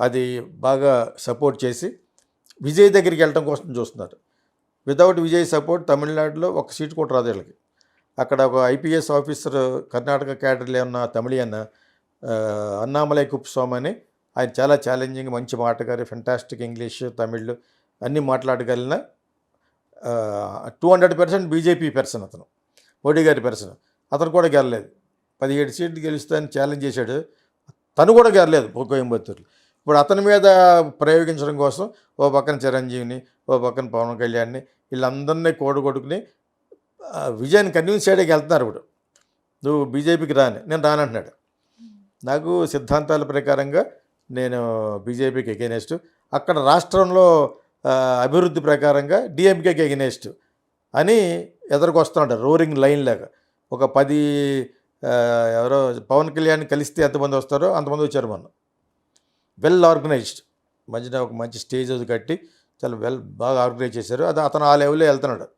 అది బాగా సపోర్ట్ చేసి విజయ్ దగ్గరికి వెళ్ళడం కోసం చూస్తున్నారు. వితౌట్ విజయ్ సపోర్ట్ తమిళనాడులో ఒక సీట్ కూడా రాదు వీళ్ళకి. అక్కడ ఒక ఐపీఎస్ ఆఫీసర్ కర్ణాటక క్యాడర్లో ఉన్న తమిళియన్ అన్నామలై కుప్స్వామి అని ఆయన చాలా ఛాలెంజింగ్ మంచి మాటగారి ఫెంటాస్టిక్ ఇంగ్లీష్ తమిళ్ అన్నీ మాట్లాడగలిగిన two hundred percent BJP person అతను. మోడీ గారి పర్సన్ అతను కూడా గెలలేదు. పదిహేడు సీట్లు గెలుస్తానని ఛాలెంజ్ చేశాడు. తను కూడా గెలలేదు కోయంబత్తూరులో ఇప్పుడు అతని మీద ప్రయోగించడం కోసం ఓ పక్కన చిరంజీవిని ఓ పక్కన పవన్ కళ్యాణ్ని వీళ్ళందరినీ కూడగొట్టుకుని కొడుకుని విజయాన్ని కన్విన్స్ చేయడానికి వెళ్తున్నారు ఇప్పుడు. నువ్వు బీజేపీకి రాని నేను రానంటున్నాడు. నాకు సిద్ధాంతాల ప్రకారంగా నేను బీజేపీకి ఎగెనెస్ట్ అక్కడ రాష్ట్రంలో అభివృద్ధి ప్రకారంగా డిఎంకేకి ఎగెనెస్ట్ అని ఎదురుకొస్తున్నాడు రోరింగ్ లైన్ లాగా. ఒక పది ఎవరో పవన్ కళ్యాణ్ కలిస్తే ఎంతమంది వస్తారో అంతమంది వచ్చారు మొన్న. వెల్ ఆర్గనైజ్డ్ మధ్యన ఒక మంచి స్టేజ్ అది కట్టి చాలా వెల్ బాగా ఆర్గనైజ్ చేశారు. అది అతను ఆ లెవెల్లో వెళ్తున్నాడు.